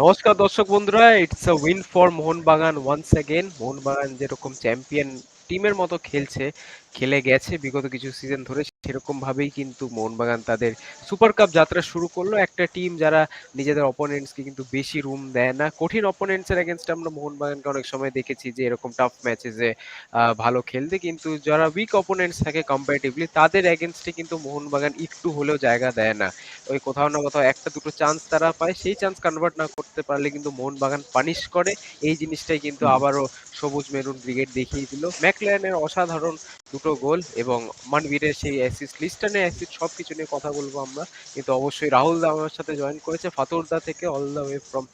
নমস্কার দর্শক বন্ধুরা it's a win for Mohun Bagan once again Mohun Bagan যেরকম চ্যাম্পিয়ন টিমের মতো খেলছে, খেলে গেছে বিগত কিছু সিজন ধরে। সেরকম ভাবেই কিন্তু মোহনবাগান তাদের সুপার কাপ যাত্রা শুরু করল। একটা টিম যারা নিজেদের অপোনেন্টসকে কিন্তু বেশি রুম দেয় না। কঠিন অপোনেন্টস এর এগেনস্ট আমরা মোহনবাগানকে অনেক সময় দেখেছি যে এরকম টাফ ম্যাচেসে ভালো খেলতে। কিন্তু যারা উইক অপোনেন্টস থাকে কম্পারেটিভলি তাদের এগেনস্টে কিন্তু মোহনবাগান একটু হলেও জায়গা দেয় না। ওই কোথাও না কোথাও একটা দুটো চান্স তারা পায়। সেই চান্স কনভার্ট না করতে পারলে কিন্তু মোহনবাগান পানিশ করে। এই জিনিসটাই কিন্তু আবারও সবুজ মেরুন ব্রিগেড দেখিয়ে দিল। ম্যাকলায়নের অসাধারণ দুটো গোল এবং মানবীরের সেই অ্যাসিস্ট লিস্টানের অ্যাসিস্ট সব কিছু নিয়ে কথা বলব আমরা। কিন্তু অবশ্যই রাহুল দা আমার সাথে জয়েন করেছে। ফাতোরদা থেকে all the way from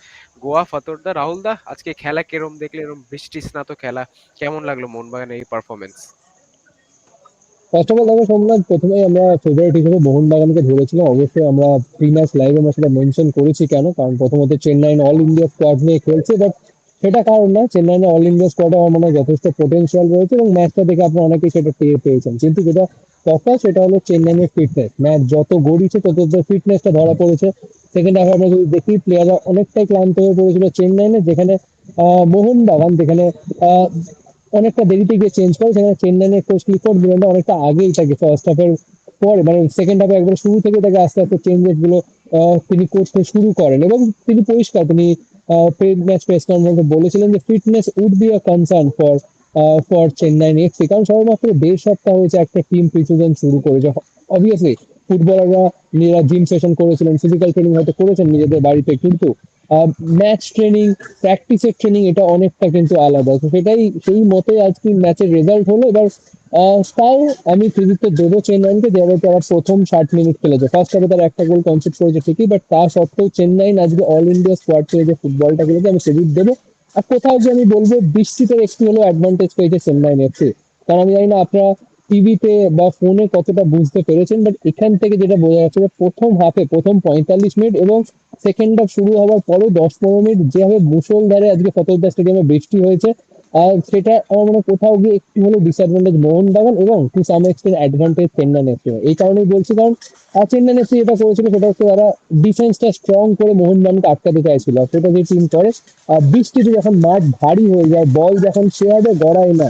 Goa. Fatorda, Rahul দা, আজকে খেলা কেরম দেখলে, এরম বৃষ্টি স্নাত খেলা, কেমন লাগল মোহনবাগানের এই পারফরমেন্স ফার্স্ট অফ অল দেখো সোমনাথ, প্রথমেই আমরা ফেভারিট হিসেবে মোহনবাগানকে ধরেছিলাম। অবশ্যই আমরা ম্যাচ লাইভে আমরা সেটা মেনশন করেছি কেন? কারণ প্রথমত চেন্নাই অল ইন্ডিয়া স্কোয়াড নিয়ে খেলছে বাট সেটা কারণ না, চেন্নাই অল ইন্ডিয়া স্কোয়াডে আমার মনে হয় যথেষ্ট পোটেনশিয়াল রয়েছে এবং ম্যাচটা দেখে আপনি অনেকেই সেটা টের পেয়েছেন। কিন্তু যেটা কথা, সেটা হলো চেন্নাইয়ের ফিটনেস ম্যাচ যত গড়িয়েছে, তত ফিটনেসটা ধরা পড়েছে। সেকেন্ড হাফে আমরা যদি দেখি প্লেয়াররা অনেকটাই ক্লান্ত হয়ে পড়েছিল চেন্নাইনে যেখানে মোহনবাগান যেখানে অনেকটা দেরিতে গিয়ে চেঞ্জ করে, সেখানে চেন্নাইয়ের কোচ ক্লিফোর্ড মিলেন্ডা অনেকটা আগেই থাকে ফার্স্ট হাফের পরে মানে সেকেন্ড হাফে একবার শুরু থেকে তাকে আস্তে আস্তে চেঞ্জেসগুলো তিনি করতে শুরু করেন এবং তিনি পরিষ্কার, তিনি ম্যাচ প্রেস কনফারেন্সে বলেছিলেন যে fitness would be a concern for for Chennai FC কারণ সবেমাত্র দেড় সপ্তাহ হয়েছে একটা টিম প্রিসিজন শুরু করেছে অবভিয়াসলি ফুটবলাররা নিজেরা জিম সেশন করেছিলেন ফিজিক্যাল ট্রেনিং হয়তো করেছেন নিজেদের বাড়িতে, কিন্তু ম্যাচ ট্রেনিং প্র্যাকটিসের ট্রেনিং এটা অনেকটা কিন্তু আলাদা। তো সেটাই, সেই মতে আজকে ম্যাচের রেজাল্ট হলো। এবার তাও আমি কৃতিত্ব দেবো চেন্নাইকে। যেভাবে তারা প্রথম ষাট মিনিট খেলেছে ফার্স্ট হাফে তারা একটা গোল কনসেপ্ট করেছে ঠিকই বাট তা সত্ত্বেও চেন্নাই আজকে অল ইন্ডিয়া স্কোয়াড থেকে যে ফুটবলটা খেলেছে, আমি ক্রেডিট দেবো। আর কোথাও যে আমি বলব বৃষ্টিতে একটু হলেও অ্যাডভান্টেজ পেয়েছে চেন্নাই এফসি কারণ আমি জানি না, আপনারা টিভিতে বা ফোনে কতটা বুঝতে পেরেছেন বাট এখান থেকে যেটা বোঝা যাচ্ছে যে প্রথম হাফে প্রথম পঁয়তাল্লিশ মিনিট এবং সেকেন্ড হাফ শুরু হওয়ার পরেও দশ পনেরো মিনিট যেভাবে মুসলধারে আজকে ফতোরদা স্টেডিয়ামে বৃষ্টি হয়েছে, আর সেটা আমার মনে কোথাও গিয়ে একটু হলো ডিসঅ্যাডভান্টেজ মোহনবাগান এবং to some extent advantage Chennai FC এই কারণেই বলছি, কারণ চেন্নাই এফসি যেটা করেছিল সেটা হচ্ছে তারা ডিফেন্সটা স্ট্রং করে মোহনবাগানকে আটকাতে চাইছিল সেটা যে টিম করে। বৃষ্টিতে যখন মাঠ ভারী হয়ে যায় বল যখন সেভাবে গড়ায় না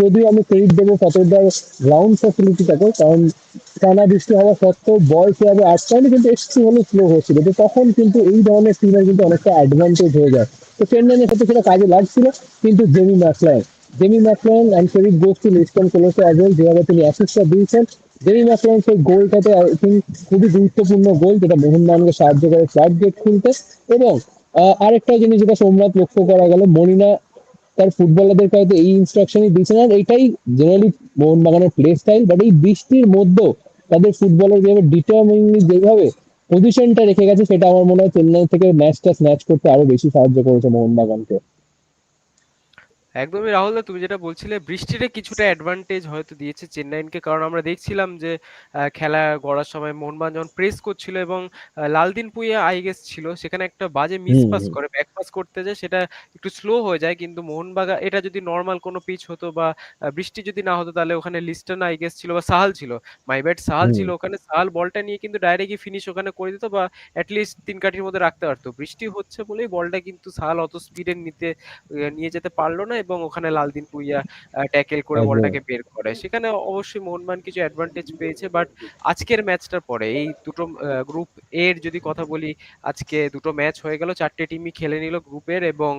যদিও আমি ক্রেডিট দেবো ফটোদার গ্রাউন্ড ফ্যাসিলিটিটাকে কারণ টানা বৃষ্টি হওয়া সত্ত্বেও বল সেভাবে আটকায়নি কিন্তু একটু হলে স্লো হচ্ছিল। তো তখন কিন্তু এই ধরনের টিমের কিন্তু অনেকটা অ্যাডভান্টেজ হয়ে যায়। তো চেন্নাইয়ের সাথে সেটা কাজে লাগছিল, কিন্তু Jamie Maclaren Jamie Maclaren and credit goes to Liston Colaco as well যেভাবে তিনি অ্যাসিস্টটা দিয়েছেন। জেমি ম্যাকলাইন সেই গোলটাতে আই থিঙ্ক খুবই গুরুত্বপূর্ণ গোল যেটা মোহনবাগানকে সাহায্য করে ফ্ল্যাট গেট খুলতে। এবং আরেকটা জিনিস যেটা সোমনাথ লক্ষ্য করা গেল, মনিনা তার ফুটবলারদের কাছে এই ইনস্ট্রাকশনই দিচ্ছে না এটাই জেনারেলি মোহনবাগানের প্লে স্টাইল বাট এই বৃষ্টির মধ্যেও তাদের ফুটবলার যেভাবে ডিটারমিনলি যেভাবে পজিশনটা রেখে গেছে, সেটা আমার মনে হয় চেন্নাই থেকে ম্যাচটা স্ন্যাচ করতে আরও বেশি সাহায্য করেছে মোহনবাগানকে। একদমই রাহুল দা তুমি যেটা বলছিলে বৃষ্টিতে কিছুটা অ্যাডভান্টেজ হয়তো দিয়েছে চেন্নাইনকে কারণ আমরা দেখছিলাম যে খেলা গড়ার সময় মোহনবাগান যখন প্রেস করছিল এবং লালদিন পুইয়া আই গেস ছিল সেখানে একটা বাজে মিস পাস করে। ব্যাক পাস করতে যায় সেটা একটু স্লো হয়ে যায় কিন্তু মোহনবাগান এটা যদি নর্মাল কোনো পিচ হতো বা বৃষ্টি যদি না হতো তাহলে ওখানে লিস্টন আই গেস ছিল বা সাহাল ছিল। মাই ব্যাট সাহাল ছিল ওখানে। সাহাল বলটা নিয়ে কিন্তু ডাইরেক্টই ফিনিশ ওখানে করে দিত বা অ্যাটলিস্ট তিন কাঠির মধ্যে রাখতে পারতো। বৃষ্টি হচ্ছে বলেই বলটা কিন্তু সাহাল অত স্পিডে নিতে নিয়ে যেতে পারল না এবং ওখানে লালদিন পুইয়া ট্যাকেল করে বলটাকে বের করে। সেখানে অবশ্যই মোহনবাগান কিছু অ্যাডভান্টেজ পেয়েছে বাট আজকের ম্যাচটার পরে এই দুটো গ্রুপ এর যদি কথা বলি আজকে দুটো ম্যাচ হয়ে গেল চারটে টিমই খেলে নিল গ্রুপের এবং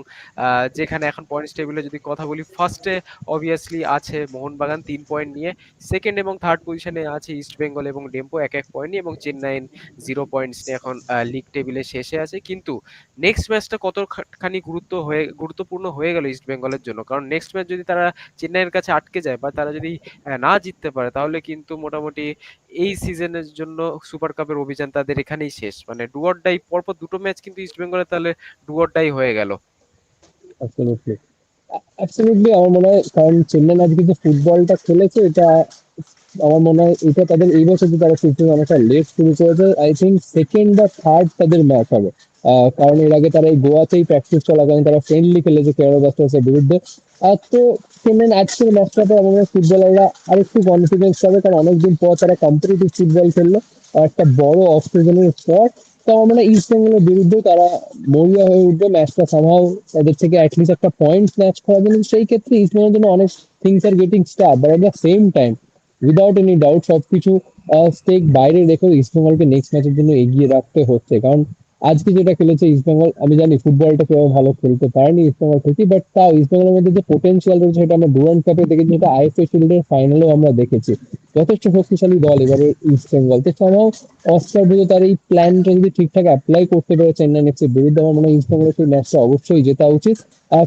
যেখানে এখন পয়েন্টস টেবিলে যদি কথা বলি ফার্স্টে অবভিয়াসলি আছে মোহনবাগান তিন পয়েন্ট নিয়ে সেকেন্ড এবং থার্ড পজিশনে আছে ইস্ট বেঙ্গল এবং ডেম্পো এক এক পয়েন্ট নিয়ে এবং চেন্নাইন জিরো পয়েন্টস নিয়ে এখন লিগ টেবিলে শেষে আছে। কিন্তু নেক্সট ম্যাচটা কতখানি গুরুত্ব হয়ে গুরুত্বপূর্ণ হয়ে গেল ইস্ট বেঙ্গলের জন্য। কারণ নেক্সট ম্যাচ যদি তারা চেন্নাইয়ের কাছে আটকে যায় বা তারা যদি না জিততে পারে, তাহলে কিন্তু মোটামুটি এই সিজনের জন্য সুপার কাপের অভিযান তাদের এখানেই শেষ। মানে ডুয়ার ডাই পরপর দুটো ম্যাচ কিন্তু ইস্ট বেঙ্গলে তাহলে ডুয়ার ডাই হয়ে গেল। অ্যাবসলিউটলি আমার মনে হয়, কারণ চেন্নাই আজকে যে ফুটবলটা খেলেছে, এটা আমার মনে হয়, এটা তাদের এই বছর তারা ফিফটিন অনেকটা লেট শুরু করেছে আই থিঙ্ক সেকেন্ড বা থার্ড তাদের ম্যাচ হবে। কারণ এর আগে তারা এই গোয়াতেই প্র্যাকটিস চলাকালীন তারা ফ্রেন্ডলি খেলেছে কেরালা ব্লাস্টার্সের বিরুদ্ধে। আর তো চেন্নাই আজকের ম্যাচটাতে আমাদের ফুটবলাররা আর একটু কনফিডেন্স পাবে, কারণ অনেকদিন পর তারা কম্পিটিটিভ ফুটবল খেললো একটা বড় অফ সিজনের পর। তো আমার ইস্ট বেঙ্গলের বিরুদ্ধে তারা মরিয়া হয়ে উঠবে ম্যাচটা সামহাও তাদের থেকে অ্যাটলিস্ট একটা পয়েন্ট স্ন্যাচ করা কিন্তু সেই ক্ষেত্রে ইস্ট বেঙ্গলের জন্য অনেক things are getting star but at the same time without any doubt সবকিছু স্টেক বাইরে রেখেও ইস্ট বেঙ্গলকে নেক্সট ম্যাচের জন্য এগিয়ে রাখতে হচ্ছে, কারণ আজকে যেটা খেলেছে ইস্টবেঙ্গল আমি জানি ফুটবলটা কেউ ভালো খেলতে পারেনি ইস্টবেঙ্গল ঠিকই বাট তাও ইস্টবেঙ্গলের মধ্যে যে পোটেন্সিয়াল রয়েছে সেটা আমরা ডুরান্ড কাপে দেখেছি সেটা আইএফএ শিল্ডের ফাইনালেও আমরা দেখেছি। যথেষ্ট শক্তিশালী দল এবারে ইস্টবেঙ্গল তো সামাও অস্কার বুঝে তার এই প্ল্যানটা যদি ঠিকঠাক অ্যাপ্লাই করতে পারে চেন্নাই এফসির বিরুদ্ধে, আমার মনে হয় ইস্টবেঙ্গলের সেই ম্যাচটা অবশ্যই জেতা উচিত।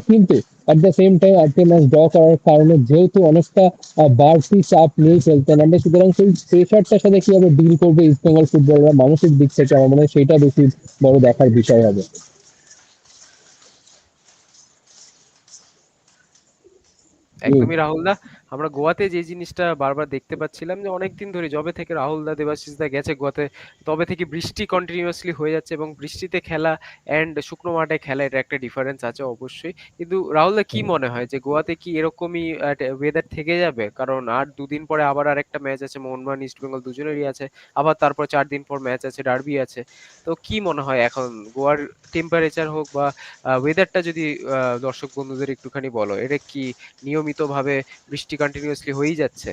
কিন্তু অ্যাট দ্য সেম টাইম আজকে ম্যাচ ড্র করার কারণে যেহেতু অনেকটা বাড়তি চাপ নিয়ে খেলতে আমরা সুতরাং সেই প্রেশারটার সাথে কীভাবে ডিল করবে ইস্ট বেঙ্গল ফুটবলরা মানসিক দিক থেকে আমার মনে হয় সেইটা বেশি বড় দেখার বিষয় হবে। একদমই রাহুলদা আমরা গোয়াতে যে জিনিসটা বারবার দেখতে পাচ্ছিলাম যে অনেকদিন ধরে যবে থেকে রাহুলদা দেবাশিসদা গেছে গোয়াতে তবে থেকে বৃষ্টি কন্টিনিউয়াসলি হয়ে যাচ্ছে এবং বৃষ্টিতে খেলা অ্যান্ড শুকনো মাঠে খেলা এটা একটা ডিফারেন্স আছে অবশ্যই। কিন্তু রাহুল দা কি মনে হয় যে গোয়াতে কি এরকমই ওয়েদার থেকে যাবে? কারণ আর দুদিন পরে আবার আরেকটা ম্যাচ আছে মোহনবাগান ইস্ট বেঙ্গল দুজনেরই আছে আবার তারপর চার দিন পর ম্যাচ আছে ডার্বি আছে। তো কি মনে হয় এখন? গোয়ার টেম্পারেচার হোক বা ওয়েদারটা যদি দর্শক বন্ধুদের একটুখানি বলো এটা কি নিয়মিতভাবে বৃষ্টি কন্টিনিউয়াসলি হয়েই যাচ্ছে।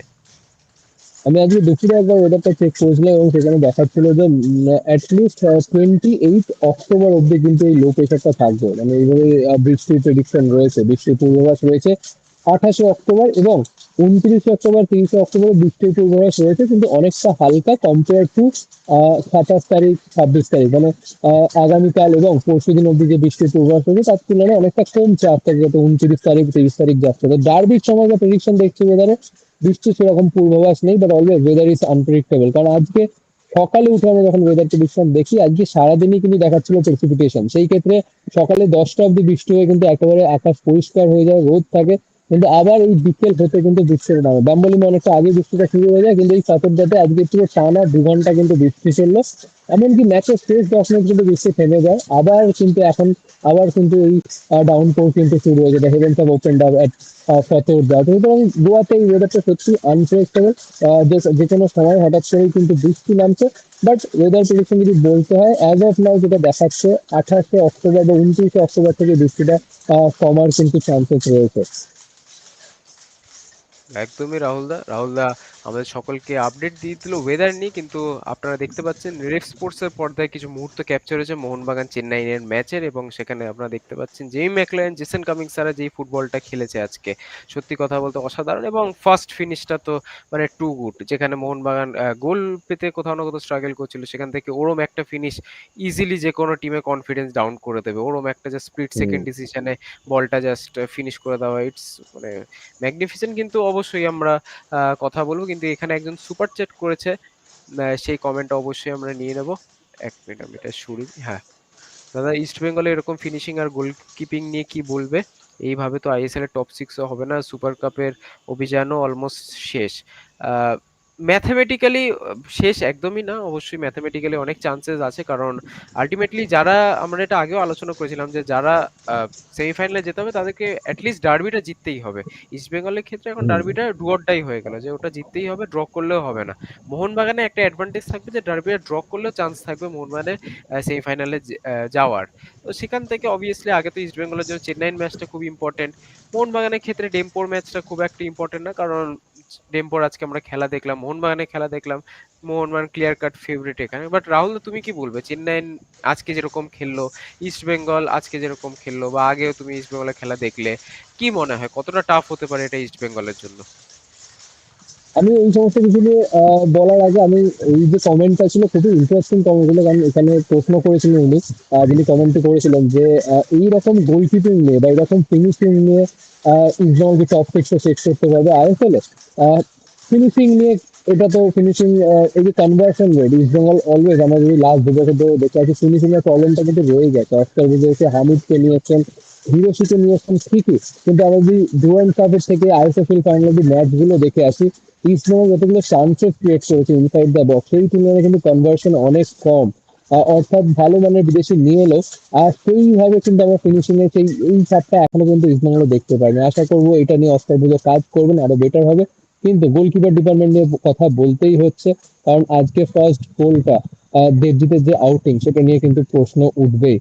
আমি আজকে দুপুরে একবার ওয়েদারটা চেক করেছিলাম এবং সেখানে দেখাচ্ছিল যে অ্যাটলিস্ট টোয়েন্টি এইট অক্টোবর অব্দি কিন্তু এই লো প্রেশারটা থাকবে। মানে এইভাবে আহ, বৃষ্টির প্রেডিকশন রয়েছে। বৃষ্টির পূর্বাভাস রয়েছে আঠাশে অক্টোবর এবং উনত্রিশে অক্টোবর, তিরিশে অক্টোবর বৃষ্টির পূর্বাভাস রয়েছে, কিন্তু অনেকটা হালকা কম্পেয়ার টু সাতাশ তারিখ, ছাব্বিশ তারিখ। মানে আগামীকাল এবং পরশু দিন অব্দি যে বৃষ্টির পূর্বাভাস রয়েছে, তার তুলনায় অনেকটা কমছে থেকে যাতে উনত্রিশ তারিখ, তিরিশ তারিখ যাচ্ছে। তো ডার্বির সময় যে প্রেডিকশন দেখছি ওয়েদারে বৃষ্টির সেরকম পূর্বাভাস নেই but always weather is unpredictable কারণ আজকে সকালে উঠে আমরা যখন ওয়েদার প্রেডিকশন দেখি, আজকে সারাদিনই কিন্তু দেখাচ্ছিল প্রেসিপিটেশন সেই ক্ষেত্রে সকালে দশটা অব্দি বৃষ্টি হয়ে কিন্তু একেবারে আকাশ পরিষ্কার হয়ে যায়, রোদ থাকে কিন্তু আবার এই বিকেল হতে কিন্তু বৃষ্টিটা নামে ব্যাম্বলিমে অনেকটা আগে বৃষ্টিটা শুরু হয়ে যায়, কিন্তু এই সাতটাতে আজকে পুরো টানা দু ঘণ্টা কিন্তু বৃষ্টি চলল এমনকি ম্যাচের শেষ দশ মিনিট কিন্তু বৃষ্টি থেমে যায়। আবার কিন্তু এখন, আবার কিন্তু এই ডাউনপোর কিন্তু শুরু হয়ে যায়। হেভেন্স অফ ওপেন এট ফতোর দেওয়া সুতরাং গোয়াতে এই ওয়েদারটা সত্যি আনপ্রেডিক্টেবল যে কোনো সময় হঠাৎ করেই কিন্তু বৃষ্টি নামছে। বাট ওয়েদার প্রেডিকশন যদি বলতে হয় অ্যাজ অফ নাও যেটা দেখাচ্ছে, আঠাশে অক্টোবর বা উনত্রিশে অক্টোবর থেকে বৃষ্টিটা কমার কিন্তু চান্সেস রয়েছে। একদমই রাহুলদা রাহুলদা আমাদের সকলকে আপডেট দিয়ে দিল ওয়েদার নিয়ে কিন্তু আপনারা দেখতে পাচ্ছেন রেড স্পোর্টস এর পর্দায় কিছু মুহূর্ত ক্যাপচার হয়েছে। মোহনবাগান চেন্নাইয়ের ম্যাচের এবং সেখানে আপনারা দেখতে পাচ্ছেন জেই ম্যাকলারেন জেসন কামিংস সারা যেই ফুটবলটা খেলেছে আজকে। সত্যি কথা বলতে অসাধারণ এবং ফার্স্ট ফিনিশটা তো মানে টু গুড যেখানে মোহনবাগান গোল পেতে কোথাও না কোথাও স্ট্রাগল করছিল সেখান থেকে ওরম একটা ফিনিশ ইজিলি যে কোনো টিমে কনফিডেন্স ডাউন করে দেবে। ওরম একটা যে স্প্লিট সেকেন্ড ডিসিশনে বলটা জাস্ট ফিনিশ করে দেওয়া ইটস মানে ম্যাগনিফিসেন্ট কিন্তু অবশ্যই আমরা কথা বলব। কিন্তু এখানে একজন সুপার চ্যাট করেছে। সেই কমেন্টটা অবশ্যই আমরা নিয়ে নেব। এক মিনিট আমি এটা শুরু হ্যাঁ। দাদা ইস্ট বেঙ্গলে এরকম ফিনিশিং আর গোলকিপিং নিয়ে কি বলবে? এইভাবে তো আইএসএল এর টপ সিক্সও হবে না। সুপার কাপের অভিযানও অলমোস্ট শেষ। ম্যাথামেটিক্যালি শেষ একদমই না। অবশ্যই ম্যাথামেটিক্যালি অনেক চান্সেস আছে কারণ আলটিমেটলি যারা আমরা এটা আগেও আলোচনা করেছিলাম যে যারা সেমিফাইনালে যেতে হবে তাদেরকে অ্যাটলিস্ট ডার্বিটা জিততেই হবে। ইস্ট বেঙ্গলের ক্ষেত্রে এখন। ডার্বিটা ডুয়ারটাই হয়ে গেল যে ওটা জিততেই হবে ড্র করলেও হবে না। মোহনবাগানে একটা অ্যাডভান্টেজ থাকবে যে ডার্বিটা ড্র করলেও চান্স থাকবে মোহনবাগানের সেমিফাইনালে যাওয়ার। তো সেখান থেকে অবভিয়াসলি আগে তো ইস্ট বেঙ্গলের জন্য চেন্নাইয়ের ম্যাচটা খুব ইম্পর্টেন্ট মোহনবাগানের ক্ষেত্রে ডেম্পোর ম্যাচটা খুব একটা ইম্পর্টেন্ট না কারণ ডেম্পোর আজকে আমরা খেলা দেখলাম মোহনবাগানে খেলা দেখলাম। মোহনবাগান ক্লিয়ার কাট ফেভারিট এখানে। বাট রাহুল, তুমি কি বলবে? চেন্নাই আজকে যেরকম খেললো ইস্ট বেঙ্গল আজকে যেরকম খেললো, বা আগেও তুমি ইস্ট বেঙ্গলের খেলা দেখলে, কি মনে হয়? কতটা টাফ হতে পারে এটা ইস্ট বেঙ্গলের জন্য? আমি এই সমস্ত কিছু নিয়ে বলার আগে আমি এই যে কমেন্টটা ছিল খুবই ইন্টারেস্টিং কমেন্ট ছিল কারণ এখানে প্রশ্ন করেছিলেন উনি যিনি কমেন্টে করেছিলেন যে এইরকম গোলকিপিং নিয়ে বা এরকম ফিনিশিং নিয়ে ইসলাম যে টপ সিক্সে শেষ করতে পারবে আইএসএল এ ফিনিশিং নিয়ে এটা তো ফিনিশিং এই যে কনভার্সন রেট ইস্ট অলওয়েজ আমরা যদি লাস্ট দু বছর ধরে দেখে আছি ফিনিশিং এর প্রবলেমটা কিন্তু রয়ে গেছে অস্কার বুঝে এসে হামিদকে নিয়ে এসছেন হিরোশিকে নিয়ে এসছেন ঠিকই, কিন্তু আমরা যদি ডুয়ান কাপের থেকে আইএসএফএল ফাইনাল অব্দি ম্যাচগুলো দেখে আসি ইস্ট বেঙ্গল যতগুলো চান্সেস ক্রিয়েট করেছে ইনসাইড দ্য বক্স সেই তুলনায় কিন্তু কনভার্সন অনেক কম অর্থাৎ ভালো মানের বিদেশি নিয়ে এলো। আর সেইভাবে কিন্তু আমরা ফিনিশিং এর সেই এই চাপটা এখনও পর্যন্ত ইস্ট বেঙ্গলে দেখতে পাইনি। আশা করব এটা নিয়ে অস্কার বুঝে কাজ করবেন, আরও বেটার হবে। কিন্তু গোলকিপার ডিপার্টমেন্ট নিয়ে কথা বলতেই হচ্ছে। কারণ আজকে ফার্স্ট গোলটা দেবজিতের যে আউটিং সেটা নিয়ে কিন্তু প্রশ্ন উঠবেই।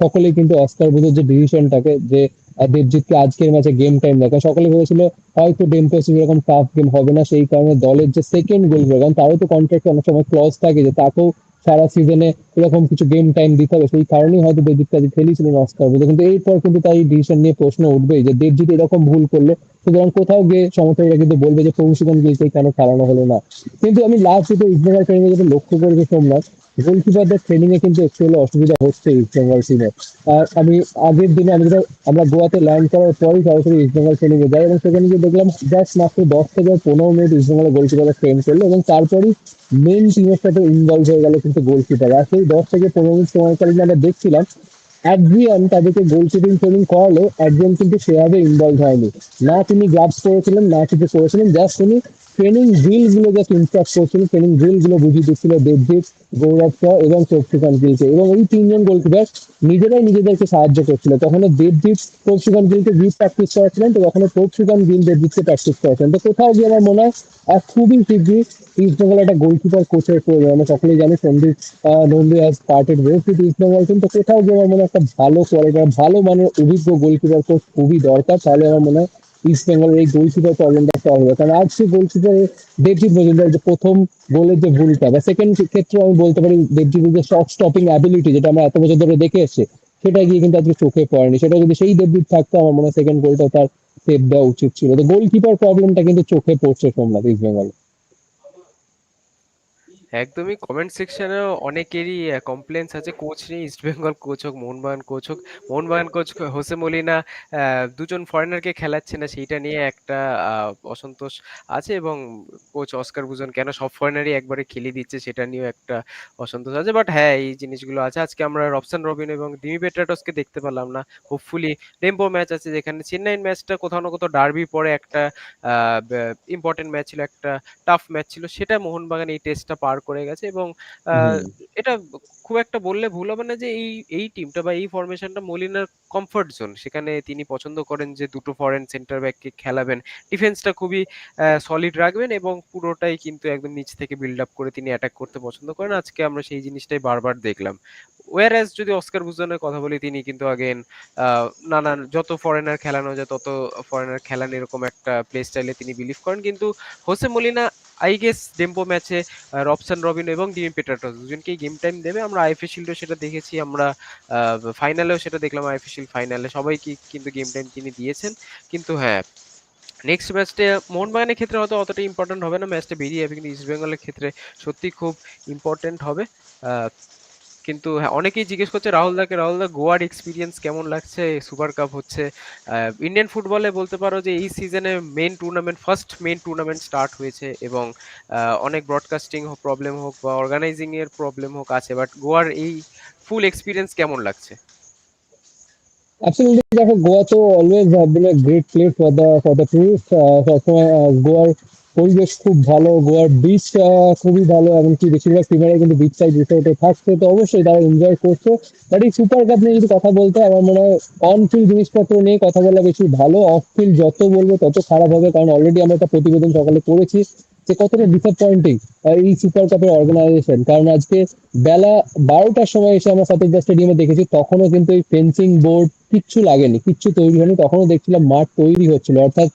সকলেই কিন্তু অস্কার বুধের যে ডিসিশনটাকে যে দেবজিৎকে আজকের ম্যাচে গেম টাইম দেখা সকলে ভেবেছিল, হয়তো ডেম্পোসি এরকম টাফ গেম হবে না, সেই কারণে দলের যে সেকেন্ড গোল কারণ তারও তো কন্ট্রাক্টে অনেক সময় ক্লজ থাকে যে তাকেও সারা সিজনে এরকম কিছু গেম টাইম দিতে হবে। সেই কারণেই হয়তো দেবজিৎ কাজে খেলেছিলেন অস্কার কিন্তু এরপর কিন্তু তাই ডিসিশন নিয়ে প্রশ্ন উঠবেই যে দেবজিৎ এরকম ভুল করল সুতরাং কোথাও গিয়ে সমর্থকরা কিন্তু বলবে যে প্রভুষিকন গিলকে কেন খেলানো হলো না। কিন্তু আমি লাস্ট যেটা ইস্টবেঙ্গল ট্রেনিং যেটা লক্ষ্য করেছি সোমনাথ গোলকিপারদের ট্রেনিং এ কিন্তু একটু অসুবিধা হচ্ছে ইস্টবেঙ্গল টিমে আর আমি আগের দিনে আমি যেটা আমরা গোয়াতে ল্যান্ড করার পরই সরাসরি ইস্টবেঙ্গল ট্রেনিং এ যাই এবং সেখানে গিয়ে দেখলাম জাস্ট মাত্র দশ থেকে পনেরো মিনিট ইস্টবেঙ্গলের গোলকিপাররা ট্রেন করল এবং তারপরই মেন টিমের সাথে ইনভলভ হয়ে গেল কিন্তু গোলকিপার আর সেই দশ থেকে পনেরো মিনিট সময়কালীন আমরা দেখছিলাম অ্যাড্রিয়ান তাদেরকে গোল শুটিং ট্রেনিং করালো অ্যাড্রিয়ান কিন্তু সেভাবে ইনভলভ হয়নি। না তিনি গ্লাভস করেছিলেন না কিছু করেছিলেন জাস্ট তিনি ট্রেনিং ড্রিলগুলো জাস্ট ইনস্ট্রাক্ট করেছিলেন ট্রেনিং ড্রিলগুলো বুঝিয়ে দিচ্ছিল দেবজিৎ গৌরব শ এবং চক্ষুকান গিলকে এবং এই তিনজন গোলকিপার নিজেরাই নিজেদেরকে সাহায্য করছিল। কখনো দেবজিৎ চক্ষুকান গিলকে গ্রিপ প্র্যাকটিস করাচ্ছিলেন তো কখনো চক্ষুকান গিল দেবজিৎকে প্র্যাকটিস করাচ্ছিলেন তো কোথাও গিয়ে আমার মনে হয়, আর খুবই শীঘ্রই ইস্ট বেঙ্গল একটা গোলকিপার কোচের প্রয়োজন। আমরা সকলেই জানি Sandip Nandi has parted ways with East Bengal কিন্তু কোথাও গিয়ে আমার মনে হয় একটা ভালো কোয়ালিটির ভালো মানের অভিজ্ঞ গোলকিপার কোচ খুবই দরকার। তাহলে আমার মনে হয় ইস্ট বেঙ্গলের এই গোলকিপার প্রবলেমটা সলভ হবে কারণ আজ আজকে গোলকিপার দেবজিৎ মজুমদার যে প্রথম গোলের যে ভুলটা, বা সেকেন্ড ক্ষেত্রে আমি বলতে পারি দেবজিতের যে শর্ট স্টপিং অ্যাবিলিটি যেটা আমরা এত বছর ধরে দেখে এসেছি, সেটা গিয়ে কিন্তু আজকে চোখে পড়েনি। সেটা যদি সেই দেবজিৎ থাকতো, আমার মনে হয় সেকেন্ড গোলটা তার সেভ দেওয়া উচিত ছিল। তো গোলকিপার প্রবলেমটা কিন্তু চোখে পড়ছে সোমনাথ ইস্ট বেঙ্গল একদমই কমেন্ট সেকশনে অনেকেরই কমপ্লেন্স আছে। কোচ নিয়ে ইস্ট বেঙ্গল কোচ হোক মোহনবাগান কোচ হোক মোহনবাগান কোচ হোসে মলিনা দুজন ফরেনারকে খেলাচ্ছে না, সেইটা নিয়ে একটা অসন্তোষ আছে এবং কোচ অস্কার বুজন কেন সব ফরেনারই একবারে খেলে দিচ্ছে সেটা নিয়েও একটা অসন্তোষ আছে। বাট হ্যাঁ এই জিনিসগুলো আছে। আজকে আমরা রবসান রবিন এবং দিমি পেট্রাটসকে দেখতে পেলাম না। হোপফুলি টেম্পো ম্যাচ আছে যেখানে চেন্নাইয়ের ম্যাচটা কোথাও না কোথাও ডার্বি পরে একটা ইম্পর্টেন্ট ম্যাচ ছিল, একটা টাফ ম্যাচ ছিল। সেটা মোহনবাগান এই টেস্টটা পার করে গেছে এবং এটা খুব একটা বললে ভুল হবে না যে এই এই টিমটা বা এই ফরমেশনটা মলিনার কমফর্ট জোন সেখানে তিনি পছন্দ করেন যে দুটো ফরেন সেন্টার ব্যাককে খেলাবেন। ডিফেন্সটা খুবই সলিড রাখবেন এবং পুরোটাই কিন্তু একদম নিচ থেকে বিল্ড আপ করে তিনি অ্যাটাক করতে পছন্দ করেন। আজকে আমরা সেই জিনিসটাই বারবার দেখলাম। ওয়ার যদি অস্কার বুজনের কথা বলি তিনি কিন্তু আগেন নানান যত ফরেনার খেলানো যায় তত ফরেনার খেলান এরকম একটা প্লে স্টাইলে তিনি বিলিভ করেন। কিন্তু Jose Molina I guess Dempo ম্যাচে রবসান, রবিন এবং ডিম পেটাটোস দুজনকেই গেম টাইম দেবে। আমরা আইএফএ শিল্ডও সেটা দেখেছি, আমরা ফাইনালেও সেটা দেখলাম আইএফএ শিল্ড ফাইনালে সবাইকে কিন্তু গেম টাইম তিনি দিয়েছেন। কিন্তু হ্যাঁ নেক্সট ম্যাচটা মোহনবাগানের ক্ষেত্রে হয়তো অতটা ইম্পর্টেন্ট হবে না। ম্যাচটা বেরিয়ে যাবে, কিন্তু ইস্টবেঙ্গলের ক্ষেত্রে সত্যি খুব ইম্পর্টেন্ট হবে। কিন্তু হ্যাঁ অনেকেই জিজ্ঞেস করছে, রাহুল দাকে, রাহুল দা, গোয়ার এক্সপিরিয়েন্স কেমন লাগছে? সুপার কাপ হচ্ছে ইন্ডিয়ান ফুটবলে বলতে পারো যে এই সিজনে main tournament first main tournament start হয়েছে এবং অনেক ব্রডকাস্টিং হোক প্রবলেম হোক বা অর্গানাইজিং এর প্রবলেম হোক আছে বাট গোয়ার এই ফুল এক্সপিরিয়েন্স কেমন লাগছে? অ্যাবসলিউটলি দেখো, গোয়া তো always have been great place for the for the tourist সবসময় গোয়ার পরিবেশ খুব ভালো, গোয়ার বিচ খুবই ভালো, এমনকি বেশিরভাগ টিমেরা কিন্তু বিচ সাইড রিসোর্টে থাকছে তো অবশ্যই তারা এনজয় করছে। বাট এই সুপার কাপ নিয়ে যদি কথা বলতে, আমার মনে হয় অন ফিল্ড জিনিসপত্র নিয়ে কথা বলা বেশি ভালো অফ ফিল্ড যত বলব তত খারাপ হবে, কারণ অলরেডি আমরা একটা প্রতিবেদন সকালে করেছি যে কতটা ডিসঅ্যাপয়েন্টিং এই সুপার কাপের অর্গানাইজেশন কারণ আজকে বেলা বারোটার সময় এসে আমরা সতীর্থ স্টেডিয়ামে দেখেছি, তখনও কিন্তু এই ফেন্সিং বোর্ড কিচ্ছু লাগেনি, কিচ্ছু তৈরি হয়নি, তখনও দেখছিলাম মাঠ তৈরি হচ্ছিল। অর্থাৎ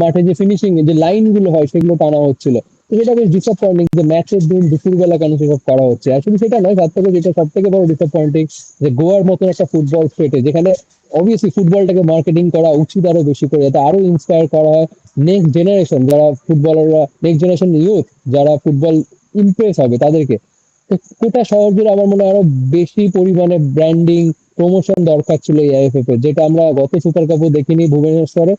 মাঠে যে ফিনিশিং যে লাইনগুলো হয়, সেগুলো টানা হচ্ছিল। তো সেটা বেশ ডিসঅ্যাপয়েন্টিং যে ম্যাচের দিন দুপুরবেলা কেন সেসব করা হচ্ছে? আসলে সেটা নয়, তার থেকে যেটা সব থেকে বড় ডিসঅ্যাপয়েন্টিং যে গোয়ার মতন একটা ফুটবল স্টেটে যেখানে অবভিয়াসলি ফুটবলটাকে মার্কেটিং করা উচিত আরও বেশি করে যাতে আরও ইন্সপায়ার করা হয় নেক্সট জেনারেশন যারা ফুটবলাররা নেক্সট জেনারেশন ইউথ যারা ফুটবল ইমপ্রেস হবে তাদেরকে। গোটা শহর জুড়ে আমার মনে হয় আরও বেশি পরিমাণে ব্র্যান্ডিং প্রমোশন দরকার ছিল এই আইএফএফ এর যেটা আমরা গত সুপার কাপও দেখিনি ভুবনেশ্বরে।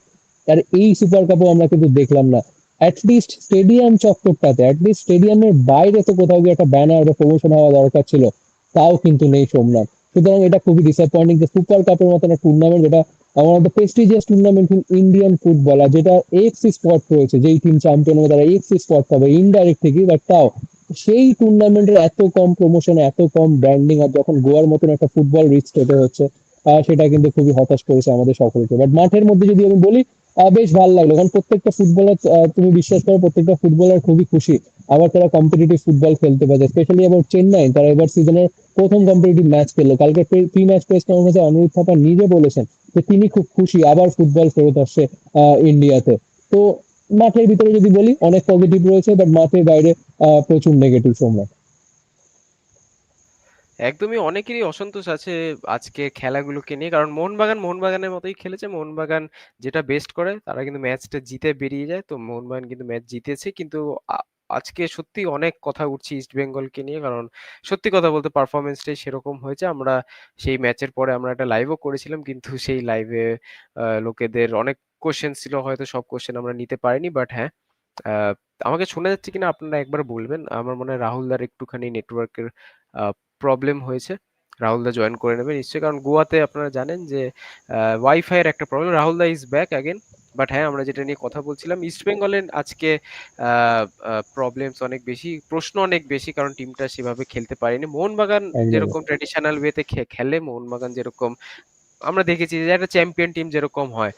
আর এই সুপার কাপও আমরা কিন্তু দেখলাম না। অ্যাটলিস্ট স্টেডিয়াম চত্বরটাতে অ্যাটলিস্ট স্টেডিয়ামের বাইরে তো কোথাও গিয়ে একটা ব্যানার বা প্রমোশন হওয়া দরকার ছিল, তাও কিন্তু নেই সোমনাথ। সুতরাং এটা খুবই ডিসঅ্যাপয়েন্টিং যে সুপার কাপের মতো একটা টুর্নামেন্ট যেটা আমার মধ্যে prestigious tournament in Indian football আর যেটা এএফসি স্পট রয়েছে যেই টিম চ্যাম্পিয়ন হবে তারা এএফসি স্পট পাবে ইনডাইরেক্ট থেকেই বাট তাও, সেই টুর্নামেন্টের এত কম প্রমোশন এত কম ব্র্যান্ডিং আর যখন গোয়ার মতন একটা ফুটবল রিচ স্টেটে হচ্ছে সেটা কিন্তু খুবই হতাশ করেছে আমাদের সকলকে। বাট মাঠের মধ্যে যদি আমি বলি বেশ ভালো লাগল। কারণ প্রত্যেকটা ফুটবলার তুমি বিশ্বাস করো, প্রত্যেকটা ফুটবলার খুবই খুশি। আবার তারা কম্পিটিটিভ ফুটবল খেলতে পারছে স্পেশালি আবার চেন্নাই। তারা এবার সিজনের প্রথম কম্পিটিটিভ ম্যাচ খেললো। কালকে প্রি ম্যাচ প্রেস কনফারেন্সে অনিরুদ্ধ থাপা নিজে বলেছেন যে তিনি খুব খুশি আবার ফুটবল ফেরত আসছে ইন্ডিয়াতে। তো মাঠের ভিতরে যদি বলি, অনেক পজিটিভ রয়েছে বাট মাঠের বাইরে প্রচুর নেগেটিভ সময় একদমই অনেকেরই অসন্তোষ আছে আজকে খেলাগুলোকে নিয়ে। কারণ মোহনবাগান মোহনবাগানের মতোই খেলেছে। মোহনবাগান যেটা বেস্ট করে, তারা কিন্তু ম্যাচটা জিতে বেরিয়ে যায়। তো মোহনবাগান কিন্তু ম্যাচ জিতেছে। কিন্তু আজকে সত্যি অনেক কথা উঠছে ইস্ট বেঙ্গলকে নিয়ে। কারণ সত্যি কথা বলতে পারফরমেন্সটাই সেরকম হয়েছে। আমরা সেই ম্যাচের পরে আমরা একটা লাইভও করেছিলাম। কিন্তু সেই লাইভে লোকেদের অনেক কোশ্চেন ছিল। হয়তো সব কোশ্চেন আমরা নিতে পারিনি। বাট হ্যাঁ আমাকে শোনা যাচ্ছে কিনা আপনারা একবার বলবেন। আমার মনে হয় রাহুলদার একটুখানি নেটওয়ার্কের প্রবলেম হয়েছে রাহুল দা জয়েন করে নেবে নিশ্চয়ই। কারণ গোয়াতে আপনারা জানেন যে ওয়াইফাইয়ের এর একটা problem Rahul the is back again but হ্যাঁ আমরা যেটা নিয়ে কথা বলছিলাম ইস্ট বেঙ্গলের আজকে প্রবলেমস অনেক বেশি প্রশ্ন অনেক বেশি কারণ টিমটা সেভাবে খেলতে পারেনি। মোহনবাগান। যেরকম ট্র্যাডিশনাল ওয়েতে খেলে মোহনবাগান যেরকম আমরা দেখেছি যে একটা চ্যাম্পিয়ন টিম যেরকম হয়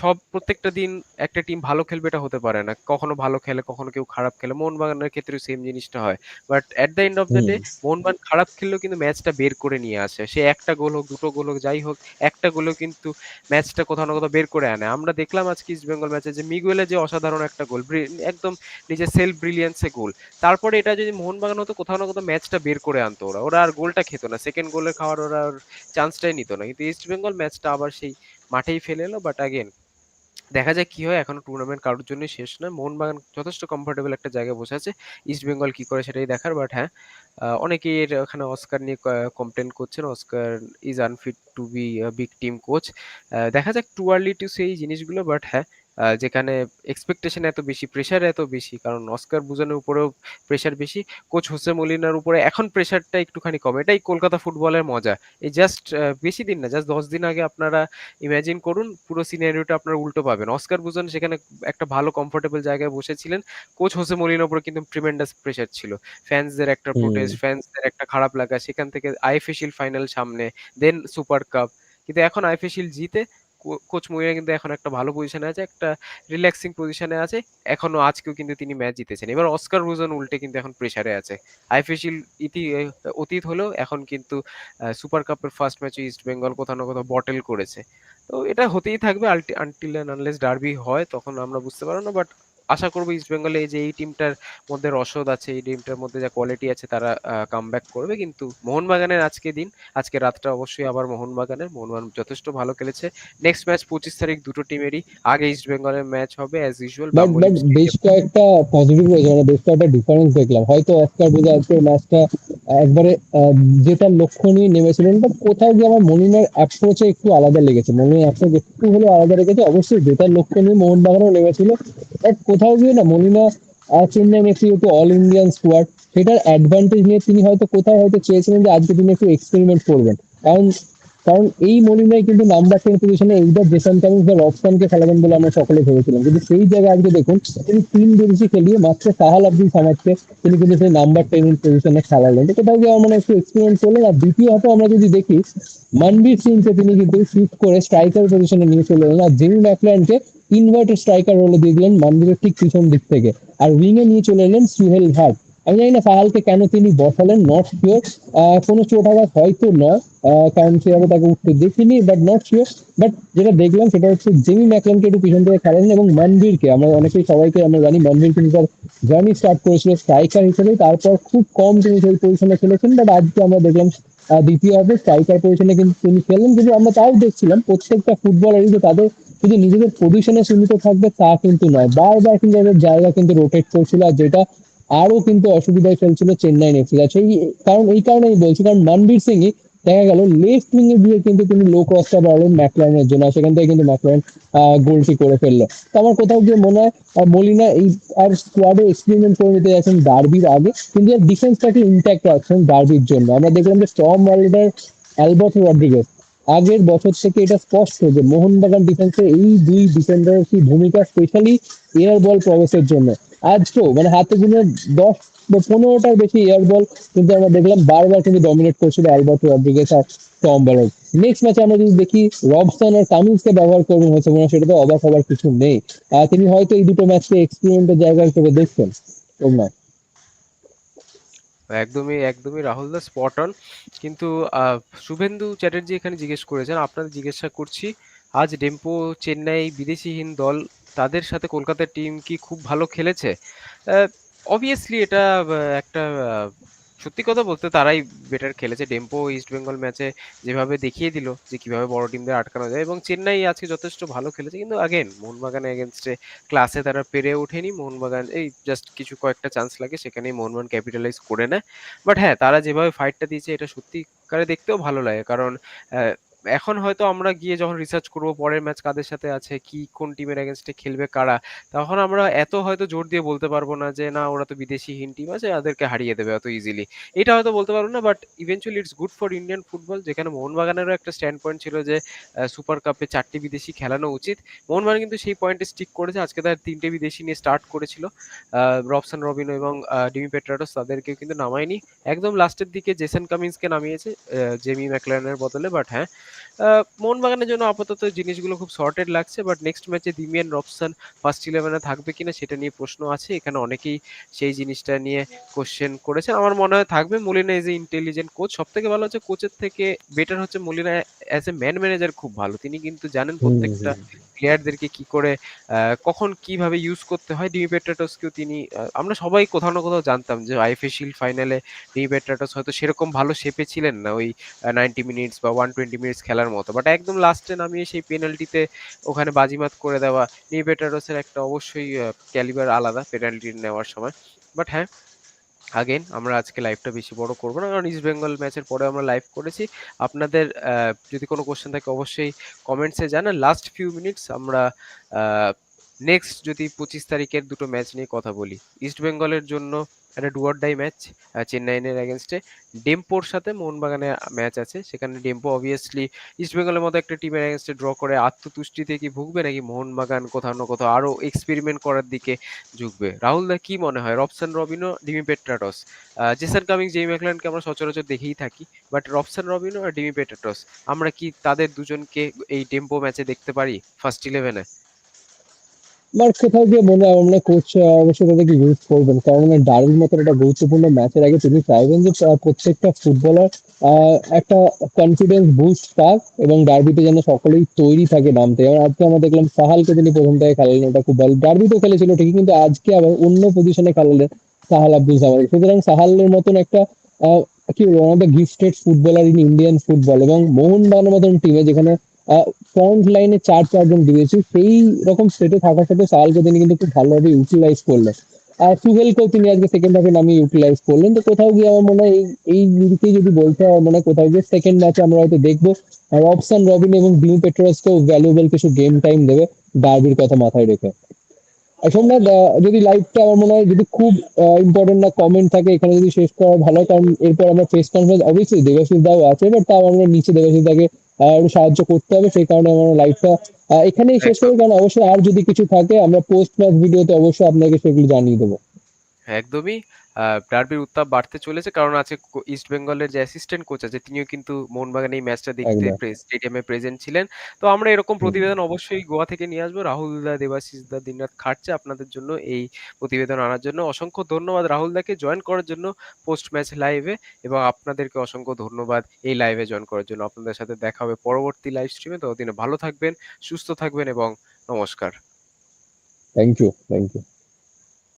সব প্রত্যেকটা দিন একটা টিম ভালো খেলবে এটা হতে পারে না। কখনো ভালো খেলে কখনো কেউ খারাপ খেলে। মোহনবাগানের ক্ষেত্রে সেম জিনিসটা হয়। But at the end of the day Mohun Bagan খারাপ খেললেও কিন্তু ম্যাচটা বের করে নিয়ে আসে। সে একটা গোল হোক দুটো গোল হোক যাই হোক একটা গোলও কিন্তু ম্যাচটা কোথাও না কোথাও বের করে আনে। আমরা দেখলাম আজকে ইস্ট বেঙ্গল ম্যাচে যে মিগুয়েলের যে অসাধারণ একটা গোল একদম নিজের সেলফ ব্রিলিয়েন্সে গোল। তারপরে এটা যদি মোহনবাগান হতো কোথাও না কোথাও ম্যাচটা বের করে আনতো ওরা। ওরা আর গোলটা খেতো না। সেকেন্ড গোলের খাওয়ার ওরা আর চান্সটাই নিত না। কিন্তু ইস্ট বেঙ্গল ম্যাচটা আবার সেই মাঠেই ফেলে এলো বাট আগেন দেখা যাক কি হয়। এখনও টুর্নামেন্ট কারোর জন্যই শেষ নয়। মোহনবাগান যথেষ্ট কমফোর্টেবল একটা জায়গায় বসে আছে। ইস্ট বেঙ্গল কি করে সেটাই দেখার বাট হ্যাঁ অনেকেই এর ওখানে অস্কার নিয়ে কমপ্লেন করছেন। Oscar is unfit to be big team coach দেখা যাক টু আর্লি টু সেই জিনিসগুলো বাট হ্যাঁ যেখানে এক্সপেকটেশন এত বেশি প্রেশার এত বেশি কারণ অস্কার বুজানের উপরেও প্রেশার বেশি কোচ হোসে মলিনার উপরে এখন প্রেশারটা একটুখানি কম। এটাই কলকাতা ফুটবলের মজা। এই জাস্ট বেশি দিন না জাস্ট দশ দিন আগে আপনারা ইমাজিন করুন পুরো সিনারিওটা আপনারা উল্টো পাবেন। অস্কার বুজন সেখানে একটা ভালো কমফোর্টেবল জায়গায় বসেছিলেন। কোচ হোসে মলিনার উপরে কিন্তু ট্রিমেন্ডাস প্রেশার ছিল। ফ্যান্সদের একটা। প্রোটেস্ট ফ্যান্সদের একটা খারাপ লাগা সেখান থেকে আইএফএ শিল্ড ফাইনাল সামনে দেন সুপার কাপ কিন্তু এখন আইএফএ শিল্ড জিতে কোচ মহিরা কিন্তু এখন একটা ভালো পজিশনে আছে, একটা রিল্যাক্সিং পজিশনে আছে, এখনও আজকেও কিন্তু তিনি ম্যাচ জিতেছেন। এবার অস্কার রুজন উল্টে কিন্তু এখন প্রেসারে আছে। আইএফএ ইতি, অতীত হলেও এখন কিন্তু সুপার কাপের ফার্স্ট ম্যাচে ইস্ট বেঙ্গল কোথাও না কোথাও বটেল করেছে। তো এটা হতেই থাকবে আনটিল অ্যান্ড আনলেস ডার্বি হয়, তখন আমরা বুঝতে পারব না বাট আশা করব ইস্ট বেঙ্গলে যে এই টিমটার মধ্যে রসদ আছে এই টিমটার মধ্যে যা কোয়ালিটি আছে তারা কাম করবে। কিন্তু মোহনবাগানের আজকে দিন আজকে রাতটা অবশ্যই আবার মোহনবাগানের। মোহনবাগান যথেষ্ট ভালো খেলেছে। নেক্সট ম্যাচ পঁচিশ তারিখ দুটো টিমেরই আগে ইস্ট বেঙ্গলের ম্যাচ হবে অ্যাজ ইউজুয়াল বেশ কয়েকটা পজিটিভ রয়েছে মানে বেশ কয়েকটা ডিফারেন্স দেখলাম। হয়তো অস্কার বোঝা আজকে ম্যাচটা একবারে জেতার লক্ষ্য নিয়ে নেমেছিলেন বাট কোথাও গিয়ে আমার মলিনার অ্যাপ্রোচে একটু আলাদা লেগেছে। মলিনার অ্যাপ্রোচ একটু হলেও আলাদা লেগেছে। অবশ্যই জেতার লক্ষ্য নিয়ে মোহনবাগানও নেমেছিল বাট কোথাও গিয়ে না মলিনা চেন্নাই এফসি যেহেতু অল ইন্ডিয়ান স্কোয়াড সেটার অ্যাডভান্টেজ নিয়ে তিনি হয়তো কোথাও হয়তো চেয়েছিলেন যে আজকে তিনি একটু এক্সপেরিমেন্ট করবেন। কারণ কারণ এই মলিনাই কিন্তু নাম্বার টেন পজিশনে এইবার জেসন কামিন্স বা রফসানকে খেলাবেন বলে আমরা সকলে ভেবেছিলাম। কিন্তু সেই জায়গায় আজকে দেখুন, তিনি তিন বেশি খেলিয়ে মাত্র সাহাল আব্দুল সামাদকে তিনি কিন্তু সেই নাম্বার টেন পজিশনে খেলালেন। তো কোথাও গিয়ে মানে একটু এক্সপেরিমেন্ট করলেন, আর দ্বিতীয়ত আমরা যদি দেখি মনবীর সিংকে তিনি কিন্তু শিফট করে স্ট্রাইকার পজিশনে নিয়ে চলে এলেন, আর জিমি ম্যাকল্যান্ডকে ইনভার্টেড স্ট্রাইকার রোলে দিয়ে দিলেন মনবীরের ঠিক পিছন দিক থেকে। আর উইং এ নিয়ে চলে এলেন সুহেল ভাট। আমি জানি না সাহালকে কেন তিনি বসালেন নট শিওর কোনো চোট আঘাত হয়তো নয় কারণ সেভাবে তাকে উঠতে দেখিনি বাট নট শিওর বাট যেটা দেখলাম সেটা হচ্ছে জিমি ম্যাকলানকে একটু পিছন থেকে খেলেন এবং মনবীরকে আমরা অনেকেই সবাইকে, আমরা জানি মনবীর কিন্তু তার জার্নি স্টার্ট করেছিল স্ট্রাইকার হিসেবে তারপর খুব কম তিনি সেই পজিশনে খেলেছেন বাট আজকে আমরা দেখলাম দ্বিতীয় হবে স্ট্রাইকার পজিশনে কিন্তু তিনি খেললেন কিন্তু আমরা তাও দেখছিলাম, প্রত্যেকটা ফুটবলারই যে তাদের শুধু নিজেদের পজিশনে সীমিত থাকবে, তা কিন্তু নয়। বারবার কিন্তু তাদের জায়গা কিন্তু রোটেট করছিল আর যেটা আরও কিন্তু অসুবিধায় ফেলছিল চেন্নাই এফসি সেই কারণ, এই কারণে আমি বলছি, কারণ মনবীর সিংই দেখা গেল লেফট উইং এ দিয়ে কিন্তু তিনি লো ক্রসটা বাড়লেন ম্যাকলাইনের জন্য সেখান থেকে কিন্তু ম্যাকলাইন গোলটি করে ফেলল। তো আমার কোথাও গিয়ে মনে হয় মলিনা এই আর স্কোয়াডে এক্সপেরিমেন্ট করে নিতে যাচ্ছেন ডার্বির আগে, কিন্তু ডিফেন্সটাকে ইন্ট্যাক্ট রাখছেন ডার্বির জন্য। আমরা দেখলাম যে স্টম ওয়ার্ল্ডার অ্যালবার্ট রড্রিগেস আগের বছর থেকে এটা স্পষ্ট যে মোহনবাগান ডিফেন্সে এই দুই ডিফেন্ডারের কি ভূমিকা স্পেশালি এয়ার বল প্রবেশের জন্য। আজকেও মানে হাতে গুনে দশ বা পনেরোটার বেশি এয়ার বল কিন্তু আমরা দেখলাম বারবার কিন্তু ডমিনেট করছিল অ্যালবার্টো রড্রিগেস আর টম ব্যারল নেক্সট ম্যাচে আমরা যদি দেখি, রবসন আর কামিন্সকে ব্যবহার করবেন হয়তো মনে হয় সেটা তো অবাক হবার কিছু নেই। তিনি হয়তো এই দুটো ম্যাচকে এক্সপেরিমেন্টের জায়গা হিসেবে দেখছেন। তোমরা? একদমই একদমই রাহুল দা স্পট অন কিন্তু শুভেন্দু চ্যাটার্জি এখানে জিজ্ঞেস করেছেন, আপনাদের জিজ্ঞাসা করছি, আজ ডেম্পো চেন্নাই বিদেশিহীন দল, তাদের সাথে কলকাতার টিম কি খুব ভালো খেলেছে? অবভিয়াসলি এটা একটা সত্যি কথা বলতে তারাই বেটার খেলেছে। ডেম্পো ইস্ট বেঙ্গল ম্যাচে যেভাবে দেখিয়ে দিল যে কীভাবে বড় টিমদের আটকানো যায় এবং চেন্নাই আজকে যথেষ্ট ভালো খেলেছে। কিন্তু আগেন মোহনবাগান এগেনস্টে ক্লাসে তারা পেরে ওঠেনি। মোহনবাগান এই জাস্ট কিছু কয়েকটা চান্স লাগে, সেখানেই মোহনবাগান ক্যাপিটালাইজ করে নেয়। বাট হ্যাঁ তারা যেভাবে ফাইটটা দিয়েছে, এটা সত্যিকারে দেখতেও ভালো লাগে। কারণ এখন হয়তো আমরা গিয়ে যখন রিসার্চ করব, পরের ম্যাচ কাদের সাথে আছে, কি, কোন টিমের এগেনস্টে খেলবে, কারা, তখন আমরা এত হয়তো জোর দিয়ে বলতে পারব না যে, না, ওরা তো বিদেশি হিন টিম আছে, ওদেরকে হারিয়ে দেবে অত ইজিলি এটা হয়তো বলতে পারব না but eventually it's good for Indian football যেখানে মোহনবাগানেরও একটা স্ট্যান্ড পয়েন্ট ছিল যে সুপার কাপে চারটি বিদেশি খেলানো উচিত। মোহনবাগান কিন্তু সেই পয়েন্টে স্টিক করেছে, আজকে তার তিনটে বিদেশি নিয়ে স্টার্ট করেছিল। রবসান রবিনো এবং ডিমি পেট্রাটোস তাদেরকেও কিন্তু নামায়নি। একদম লাস্টের দিকে জেসন কামিন্সকে নামিয়েছে জেমি ম্যাকলারেনের বদলে বাট হ্যাঁ মোহনবাগানের জন্য আপাতত জিনিসগুলো খুব শর্টেড লাগছে বাট নেক্সট ম্যাচে দিমিয়ান রবসন ফার্স্ট ইলেভেনে থাকবে কিনা সেটা নিয়ে প্রশ্ন আছে। এখানে অনেকেই সেই জিনিসটা নিয়ে কোশ্চেন করেছেন। আমার মনে হয় থাকবে Molina as a intelligent coach সব থেকে ভালো হচ্ছে কোচের থেকে বেটার হচ্ছে Molina as a man manager খুব ভালো। তিনি কিন্তু জানেন প্রত্যেকটা প্লেয়ারদেরকে কি করে কখন কীভাবে ইউজ করতে হয়। ডিমি পেট্রাটোসকেও তিনি আমরা সবাই কোথাও না কোথাও জানতাম যে আইএফএ শিল্ড ফাইনালে ডিমি পেট্রাটোস হয়তো সেরকম ভালো শেপে ছিলেন না। ওই নাইনটি মিনিটস বা ওয়ান টোয়েন্টি মিনিটস খেলার মতো। বাট একদম লাস্টে নামিয়ে সেই পেনাল্টিতে ওখানে বাজিমাত করে দেওয়া ডিমি পেট্রাটোসের একটা অবশ্যই ক্যালিবার আলাদা পেনাল্টি নেওয়ার সময়। বাট হ্যাঁ আগেন আমরা আজকে লাইভটা বেশি বড় করব না, কারণ ইস্ট বেঙ্গল ম্যাচের পরে আমরা লাইভ করেছি। আপনাদের যদি কোনো কোশ্চেন থাকে অবশ্যই কমেন্টসে জানান। লাস্ট ফিউ মিনিটস আমরা নেক্সট যদি পঁচিশ তারিখের দুটো ম্যাচ নিয়ে কথা বলি। ইস্ট বেঙ্গলের জন্য একটা ডুয়ার ডাই ম্যাচ চেন্নাইনের এগেনস্টে ডেম্পোর সাথে মোহনবাগানের ম্যাচ আছে, সেখানে ডেম্পো অবভিয়াসলি ইস্ট বেঙ্গলের মতো একটা টিমের এগেনস্টে ড্র করে, আত্মতুষ্টিতে কি ভুগবে নাকি মোহনবাগান কোথাও না কোথাও আরও এক্সপেরিমেন্ট করার দিকে ঝুঁকবে? রাহুল দা কি মনে হয়? Robson Robinho Dimi Petratos. Jason Cummings Jamie ম্যাকলানকে আমরা সচরাচর দেখেই থাকি বাট রবসান রবিনো আর ডিমি পেট্রাটস। আমরা কি তাদের দুজনকে এই ডেম্পো ম্যাচে দেখতে পারি? ফার্স্ট ইলেভেনে আমার কোথাও গিয়ে মনে হয় মনে কোচ অবশ্যই তাদেরকে ইউজ করবেন? কারণ ডার্বির মতো একটা গুরুত্বপূর্ণ ম্যাচের আগে তিনি চাইবেন যে প্রত্যেকটা ফুটবলার একটা কনফিডেন্স বুস্ট পাক এবং ডার্বিতে যেন সকলেই তৈরি থাকে নামতে। যেমন আজকে আমরা দেখলাম সাহালকে তিনি প্রথম থেকে খেলালেন ওটা খুব ভালো। ডার্বিতেও খেলেছিল ঠিকই, কিন্তু আজকে আবার অন্য পজিশনে খেলালেন সাহাল আব্দুল সামাদ সুতরাং সাহালের মতন একটা কি one of the gifted footballer in Indian football এবং মোহনবাগানের মতন টিমে যেখানে ফ্রন্ট লাইনে চার চারজন দিয়েছি। সেই রকম সেটে থাকার সাথে সালকে তিনি কিন্তু খুব ভালোভাবে ইউটিলাইজ করলেন। আর সুহেলকেও তিনি আজকে সেকেন্ড হাফে নামিয়ে ইউটিলাইজ করলেন। তো কোথাও গিয়ে আমার মনে হয় এই দিকে যদি বলতে হয় মনে হয় কোথাও গিয়ে সেকেন্ড ম্যাচে আমরা হয়তো দেখব। রবসন রবিন এবং ডিউ পেট্রোসকেও ভ্যালুয়েবল কিছু গেম টাইম দেবে ডার্বির কথা মাথায় রেখে। সোমনাথ যদি লাইভটা আমার মনে হয় যদি খুব ইম্পর্টেন্ট না কমেন্ট থাকে, এখানে যদি শেষ করা ভালো কারণ এরপর আমরা প্রেস কনফারেন্স অবশ্যই দেবাশিস দাও আছে বাট তাও আমরা নিচে দেবাশিস দাকে একটু সাহায্য করতে হবে সেই কারণে আমার লাইফটা এখানেই শেষ করি। কারণ অবশ্যই আর যদি কিছু থাকে আমরা পোস্ট ম্যাচ ভিডিওতে অবশ্যই আপনাকে সেগুলো জানিয়ে দেবো। একদমই। ডার্বির উত্তাপ বাড়তে চলেছে কারণ আছে ইস্ট বেঙ্গলের যে অ্যাসিস্ট্যান্ট কোচ আছে তিনিও কিন্তু মোহনবাগান এই ম্যাচটা দেখতে স্টেডিয়ামে প্রেজেন্ট ছিলেন। তো আমরা এরকম প্রতিবেদন অবশ্যই গোয়া থেকে নিয়ে আসব। রাহুল দা দেবাশিস দা দিনরাত খাটছে আপনাদের জন্য এই প্রতিবেদন আনার জন্য। অসংখ্য ধন্যবাদ রাহুল দাকে জয়েন করার জন্য পোস্ট ম্যাচ লাইভে এবং আপনাদেরকে অসংখ্য ধন্যবাদ এই লাইভে জয়েন করার জন্য। আপনাদের সাথে দেখা হবে পরবর্তী লাইভ স্ট্রিমে ততদিনে ভালো থাকবেন সুস্থ থাকবেন এবং নমস্কার। Thank you thank you